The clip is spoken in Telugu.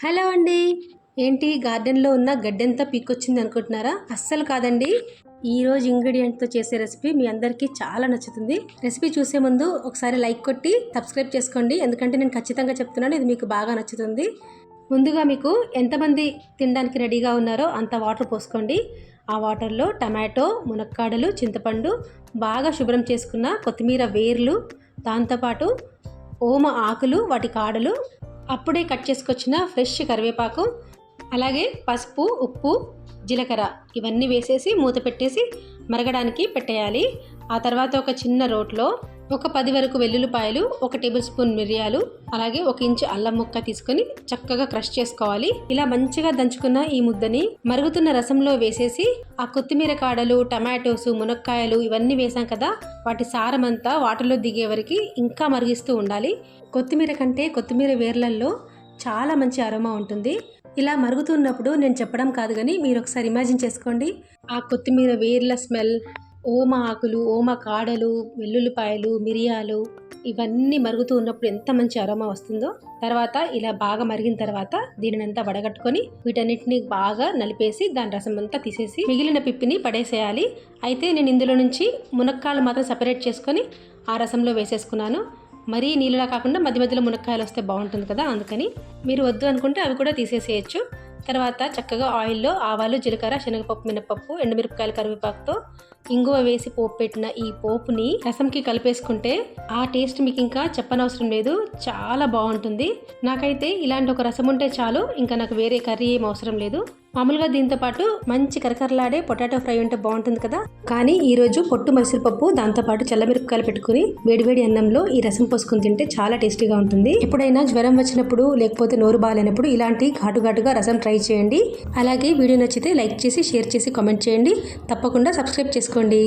హలో అండి. ఏంటి గార్డెన్లో ఉన్న గడ్డెంతా పీక్కొచ్చింది అనుకుంటున్నారా? అస్సలు కాదండి. ఈరోజు ఇంగ్రీడియంట్తో చేసే రెసిపీ మీ అందరికీ చాలా నచ్చుతుంది. రెసిపీ చూసే ముందు ఒకసారి లైక్ కొట్టి సబ్స్క్రైబ్ చేసుకోండి. ఎందుకంటే నేను ఖచ్చితంగా చెప్తున్నాను ఇది మీకు బాగా నచ్చుతుంది. ముందుగా మీకు ఎంతమంది తినడానికి రెడీగా ఉన్నారో అంత వాటర్ పోసుకోండి. ఆ వాటర్లో టమాటో మునక్కాడలు చింతపండు బాగా శుభ్రం చేసుకున్న కొత్తిమీర వేర్లు దాంతోపాటు ఓమ ఆకులు వాటి కాడలు అప్పుడే కట్ చేసుకొచ్చిన ఫ్రెష్ కరివేపాకు అలాగే పసుపు ఉప్పు జీలకర్ర ఇవన్నీ వేసేసి మూత పెట్టేసి మరగడానికి పెట్టేయాలి. ఆ తర్వాత ఒక చిన్న రోట్లో ఒక పది వరకు వెల్లుల్లిపాయలు ఒక టేబుల్ స్పూన్ మిరియాలు అలాగే ఒక ఇంచు అల్లం ముక్క తీసుకొని చక్కగా క్రష్ చేసుకోవాలి. ఇలా మంచిగా దంచుకున్న ఈ ముద్దని మరుగుతున్న రసంలో వేసేసి ఆ కొత్తిమీర కాడలు టమాటోస్ మునక్కాయలు ఇవన్నీ వేసాం కదా వాటి సారమంతా వాటర్లో దిగే వరకు ఇంకా మరిగిస్తూ ఉండాలి. కొత్తిమీర కంటే కొత్తిమీర వేర్లల్లో చాలా మంచి అరోమా ఉంటుంది. ఇలా మరుగుతున్నప్పుడు నేను చెప్పడం కాదు కానీ మీరు ఒకసారి ఇమాజిన్ చేసుకోండి. ఆ కొత్తిమీర వేర్ల స్మెల్ ఓమ ఆకులు ఓమ కాడలు వెల్లుల్లిపాయలు మిరియాలు ఇవన్నీ మరుగుతూ ఉన్నప్పుడు ఎంత మంచి అరోమా వస్తుందో తర్వాత ఇలా బాగా మరిగిన తర్వాత దీనిని అంతా వడగట్టుకొని వీటన్నిటిని బాగా నలిపేసి దాని రసం అంతా తీసేసి మిగిలిన పిప్పిని పడేసేయాలి. అయితే నేను ఇందులో నుంచి మునక్కాయలు మాత్రం సపరేట్ చేసుకొని ఆ రసంలో వేసేసుకున్నాను. మరీ నీళ్ళలా కాకుండా మధ్య మధ్యలో మునక్కాయలు వస్తే బాగుంటుంది కదా అందుకని మీరు వద్దు అనుకుంటే అవి కూడా తీసేసేయచ్చు. తర్వాత చక్కగా ఆయిల్లో ఆవాలు జీలకర్ర శనగపప్పు మినపప్పు ఎండుమిరపకాయల కరివేపాకుతో ఇంగువ వేసి పోపు పెట్టిన ఈ పోపుని రసంకి కలిపేసుకుంటే ఆ టేస్ట్ మీకు ఇంకా చెప్పనవసరం లేదు. చాలా బాగుంటుంది. నాకైతే ఇలాంటి ఒక రసం ఉంటే చాలు ఇంకా నాకు వేరే కర్రీ ఏం అవసరం లేదు. మామూలుగా దీంతో పాటు మంచి కరకరలాడే పొటాటో ఫ్రై ఉంటే బాగుంటుంది కదా. కానీ ఈ రోజు పొట్టు మైసూరుపప్పు దాంతో పాటు చల్లమిరపకాయలు పెట్టుకుని వేడివేడి అన్నంలో ఈ రసం పోసుకుని తింటే చాలా టేస్టీగా ఉంటుంది. ఎప్పుడైనా జ్వరం వచ్చినప్పుడు లేకపోతే నోరు బాగాలేనప్పుడు ఇలాంటి ఘాటు ఘాటుగా రసం ట్రై చేయండి. అలాగే వీడియో నచ్చితే లైక్ చేసి షేర్ చేసి కామెంట్ చేయండి. తప్పకుండా సబ్స్క్రైబ్ చేసుకోండి. చేసుకోండి